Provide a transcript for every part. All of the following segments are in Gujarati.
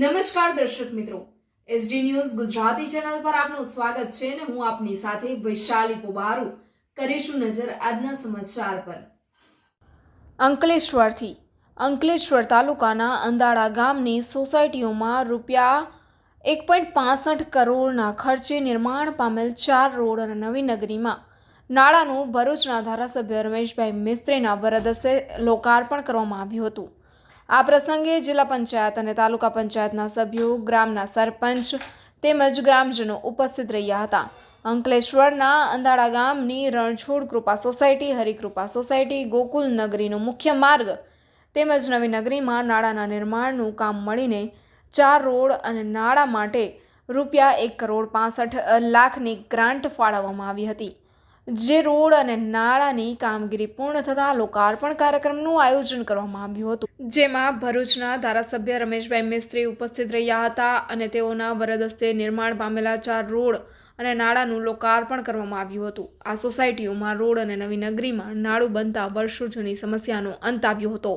નમસ્કાર દર્શક મિત્રો. એસડી ન્યૂઝ ગુજરાતી ચેનલ પર આપનું સ્વાગત છે અને હું આપની સાથે વૈશાલી પોબારુ કરીશું નજર આજના સમાચાર પર. અંકલેશ્વરથી અંકલેશ્વર તાલુકાના અંદાળા ગામની સોસાયટીઓમાં રૂપિયા એક પોઈન્ટ પાસઠ કરોડના ખર્ચે નિર્માણ પામેલ ચાર રોડ અને નવી નગરીમાં નાળાનું ભરૂચના ધારાસભ્ય રમેશભાઈ મિસ્ત્રીના વરદસે લોકાર્પણ કરવામાં આવ્યું હતું. આ પ્રસંગે જિલ્લા પંચાયત અને તાલુકા પંચાયતના સભ્યો, ગ્રામના સરપંચ તેમજ ગ્રામજનો ઉપસ્થિત રહ્યા હતા. અંકલેશ્વરના અંધાડા ગામની રણછોડ કૃપા સોસાયટી, હરિકૃપા સોસાયટી, ગોકુલ નગરીનો મુખ્ય માર્ગ તેમજ નવી નગરીમાં નાળાના નિર્માણનું કામ મળીને ચાર રોડ અને નાળા માટે રૂપિયા એક કરોડ પાસઠ લાખની ગ્રાન્ટ ફાળવવામાં આવી હતી. જે રોડ અને નાળાની કામગીરી પૂર્ણ થતાં લોકાર્પણ કાર્યક્રમનું આયોજન કરવામાં આવ્યું હતું. જેમાં ભરૂચના ધારાસભ્ય રમેશભાઈ મિસ્ત્રી ઉપસ્થિત રહ્યા હતા અને તેઓના વરદસ્તે નિર્માણ પામેલા ચાર રોડ અને નાળાનું લોકાર્પણ કરવામાં આવ્યું હતું. આ સોસાયટીઓમાં રોડ અને નવી નગરીમાં નાળું બનતા વર્ષો જૂની સમસ્યાનો અંત આવ્યો હતો.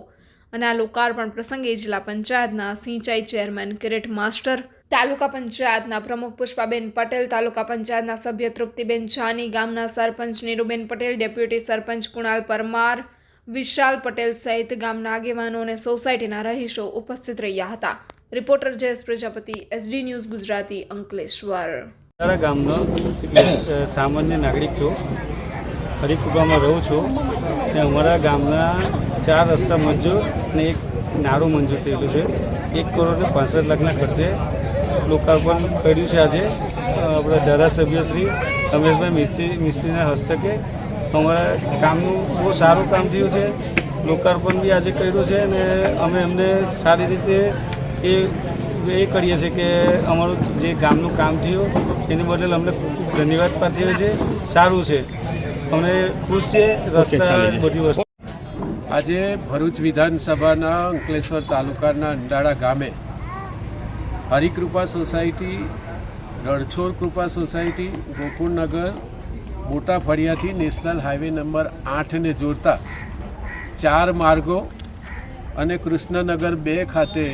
અને આ લોકાર્પણ પ્રસંગે જિલ્લા પંચાયતના સિંચાઈ ચેરમેન, કિરીટ માસ્ટર તાલુકા પંચાયતના પ્રમુખ પુષ્પાબેન પટેલ, તાલુકા પંચાયતના સભ્ય તૃપ્તિબેન જાની, ગામના સરપંચ નીરુબેન પટેલ, ડેપ્યુટી સરપંચ કુણાલ પરમાર, વિશાલ પટેલ સહિત ગામના આગેવાનો અને સોસાયટીના રહીશો ઉપસ્થિત રહ્યા હતા. Reporter Jayesh Prajapati, SD news Gujarati, Ankleshwar. મારા ગામનો સામાન્ય નાગરિક છું. હરિકુગામાં રહું છું. ને અમારા ગામના ચાર રસ્તા મંજૂર અને એક નાળું મંજૂર થયેલું છે. એક કરોડ પાસઠ લાખના ખર્ચે લોકાર્પણ કર્યું છે આજે. આપણા ધારાસભ્ય શ્રી રમેશભાઈ મિસ્ત્રી મિસ્ત્રીના હસ્તકે અમારા કામનું બહુ સારું કામ થયું છે. લોકાર્પણ બી આજે કર્યું છે ને અમે એમને સારી રીતે એ એ કરીએ છીએ કે અમારું જે ગામનું કામ થયું એની બદલ અમને ખૂબ ખૂબ ધન્યવાદ પાઠવીએ છીએ. સારું છે. અમે ખુશ છીએ રસ્તા બધી વસ્તુ આજે ભરૂચ વિધાનસભાના અંકલેશ્વર તાલુકાના અંડાળા ગામે હરિકૃપા સોસાયટી રણછોડ કૃપા સોસાયટી, ગોકુળનગર મોટા ફળિયાથી નેશનલ હાઈવે નંબર આઠને જોડતા ચાર માર્ગો અને કૃષ્ણનગર બે ખાતે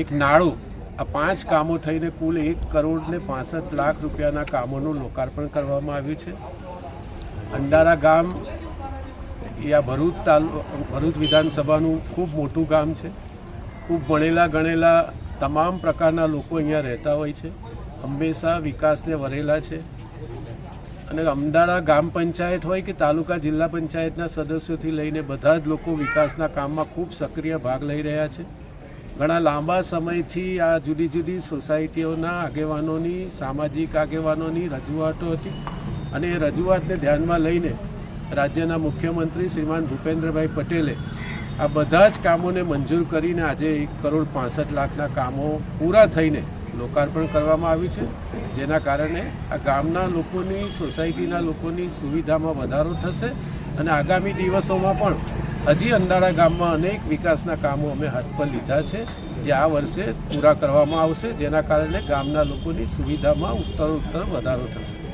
એક નાળું, આ પાંચ કામો થઈને કુલ એક કરોડ ને પાસઠ લાખ રૂપિયાના કામોનું લોકાર્પણ કરવામાં આવ્યું છે. અંડારા ગામ, એ આ ભરૂચ તાલુ, ભરૂચ વિધાનસભાનું ખૂબ મોટું ગામ છે. ખૂબ ભણેલા ગણેલા તમામ પ્રકારના લોકો અહીંયા રહેતા હોય છે. હંમેશા વિકાસને વરેલા છે. અને અમદાવાદ ગામ પંચાયત હોય કે તાલુકા જિલ્લા પંચાયતના સદસ્યોથી લઈને બધા જ લોકો વિકાસના કામમાં ખૂબ સક્રિય ભાગ લઈ રહ્યા છે. ઘણા લાંબા સમયથી આ જુદી જુદી સોસાયટીઓના આગેવાનોની, સામાજિક આગેવાનોની રજૂઆતો હતી. અને એ રજૂઆતને ધ્યાનમાં લઈને રાજ્યના મુખ્યમંત્રી શ્રીમાન ભૂપેન્દ્રભાઈ પટેલે આ બધા જ કામોને મંજૂર કરીને આજે એક કરોડ પાસઠ લાખના કામો પૂરા થઈને લોકાર્પણ કરવામાં આવ્યું છે. જેના કારણે આ ગામના લોકોની, સોસાયટીના લોકોની સુવિધામાં વધારો થશે અને આગામી દિવસોમાં પણ હજી અંડાળા ગામમાં અનેક વિકાસના કામો અમે હાથ પર લીધા છે, જે આ વર્ષે પૂરા કરવામાં આવશે. જેના કારણે ગામના લોકોની સુવિધામાં ઉત્તર ઉત્તર વધારો થશે.